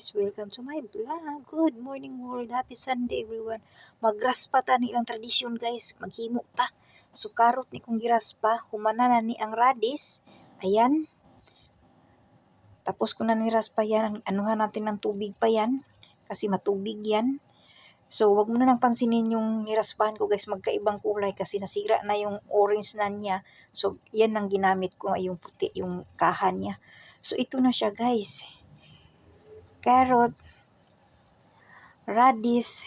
guys, welcome to my vlog. Good morning world, happy Sunday everyone. Magraspa ta ni ilang tradisyon guys, maghimo ta. So karot ni kong giraspa, humana na ni ang radis. Ayan. Tapos ko na ni raspa yan, anuhan natin ng tubig pa yan. Kasi matubig yan. So, wag mo na nang pansinin yung niraspahan ko guys, magkaibang kulay kasi nasira na yung orange na niya. So, yan ang ginamit ko, yung puti, yung kahan niya. So, ito na siya guys. Carrot, radish,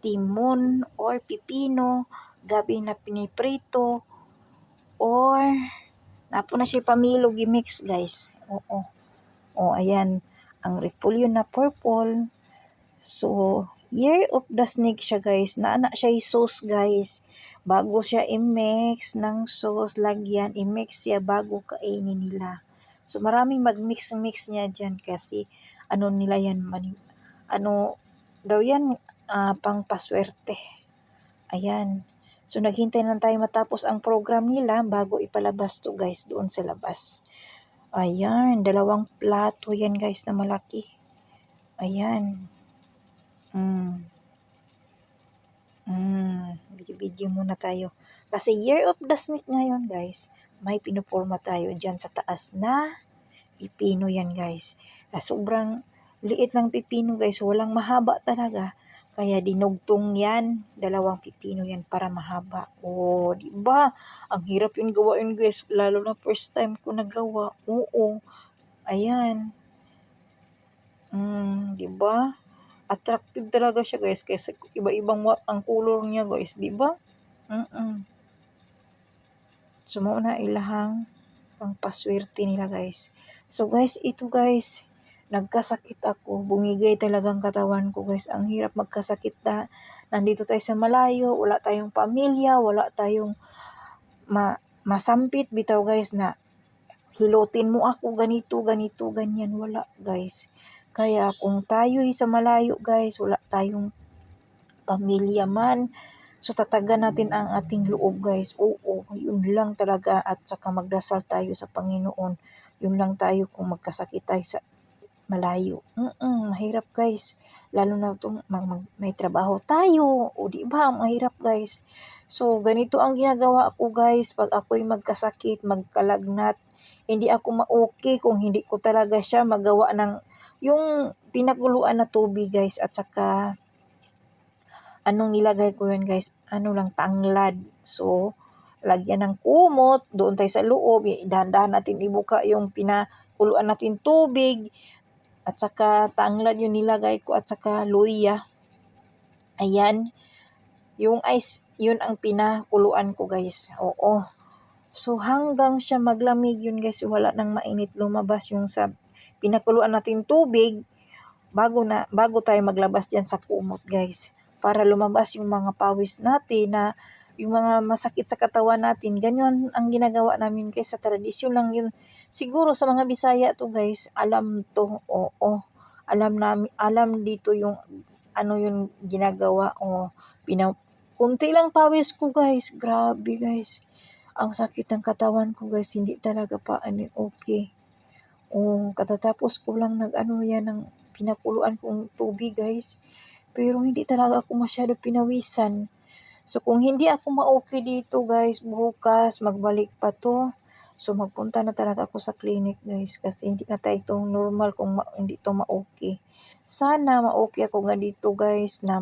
timon, or pipino, gabi na piniprito, or napo na siya pamilo gimix guys. Oo. O, ayan. Ang repolyo na purple. So, year of the snake siya guys. Naana siya sauce guys. Bago siya i-mix ng sauce, lagyan, i-mix siya bago kainin nila. So, maraming mag-mix-mix niya dyan kasi ano nila yan, mani, ano daw yan, ah, pang paswerte. Ayan. So, naghintay lang tayo matapos ang program nila bago ipalabas to guys doon sa labas. Ayan, dalawang plato yan guys na malaki. Ayan. Mm. Mm, video-video muna tayo. Kasi year of the snake ngayon guys, may pinuporma tayo dyan sa taas na pipino yan guys. Ah, sobrang liit lang pipino guys, walang mahaba talaga. Kaya dinugtong yan, dalawang pipino yan para mahaba. Oh, di ba? Ang hirap yung gawain guys, lalo na first time ko nagawa. Oo. Ayan. Mm, di ba? Attractive talaga siya guys kasi iba-ibang ang color niya guys, di ba? Mm. So mao na ilahang pangpaswerte nila guys. So guys, ito guys, nagkasakit ako. Bumigay talagang katawan ko guys. Ang hirap magkasakit na nandito tayo sa malayo, wala tayong pamilya, wala tayong ma masampit bitaw guys na hilutin mo ako ganito, ganito, ganyan. Wala guys. Kaya kung tayo sa malayo guys, wala tayong pamilya man, so tatagan natin ang ating loob guys. Oo, yun lang talaga at saka magdasal tayo sa Panginoon. Yun lang tayo kung magkasakit tayo sa malayo. Mm mahirap guys. Lalo na itong mag, mag, may trabaho tayo. O di ba, mahirap guys. So, ganito ang ginagawa ko guys pag ako'y magkasakit, magkalagnat. Hindi ako ma-okay kung hindi ko talaga siya magawa ng yung pinakuluan na tubig guys at saka anong nilagay ko yun guys? Ano lang tanglad. So lagyan ng kumot doon tayo sa loob. Dahan-dahan natin ibuka yung pinakuluan natin tubig. At saka tanglad yung nilagay ko at saka luya. Ayan. Yung ice yun ang pinakuluan ko guys. Oo. So hanggang siya maglamig yun guys wala nang mainit lumabas yung sa pinakuluan natin tubig bago na bago tayo maglabas diyan sa kumot guys para lumabas yung mga pawis natin na yung mga masakit sa katawan natin. Ganyan ang ginagawa namin guys sa tradisyon lang yun. Siguro sa mga Bisaya to guys alam to oo. Alam namin alam dito yung ano yung ginagawa o pina kunti lang pawis ko guys. Grabe guys. Ang sakit ng katawan ko guys. Hindi talaga pa ano okay. Oh, katatapos ko lang nag-ano yan ng pinakuluan kong tubig guys. Pero hindi talaga ako masyado pinawisan. So kung hindi ako ma-okay dito guys, bukas magbalik pa to. So magpunta na talaga ako sa clinic guys kasi hindi na tayo itong normal kung ma- hindi to ma-okay. Sana ma-okay ako nga dito guys na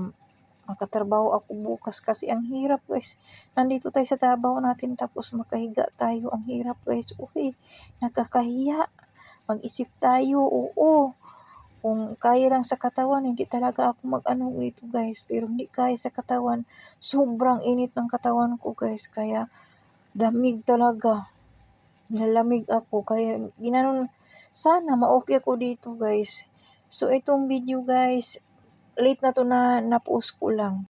makatrabaho ako bukas kasi ang hirap guys. Nandito tayo sa trabaho natin tapos makahiga tayo. Ang hirap guys. Uy, nakakahiya mag-isip tayo, oo. Kung kaya lang sa katawan, hindi talaga ako mag-ano dito guys. Pero hindi kaya sa katawan. Sobrang init ng katawan ko guys. Kaya lamig talaga. Nilalamig ako. Kaya ginanon, sana ma-okay ako dito guys. So itong video guys, late na to na na-post ko lang.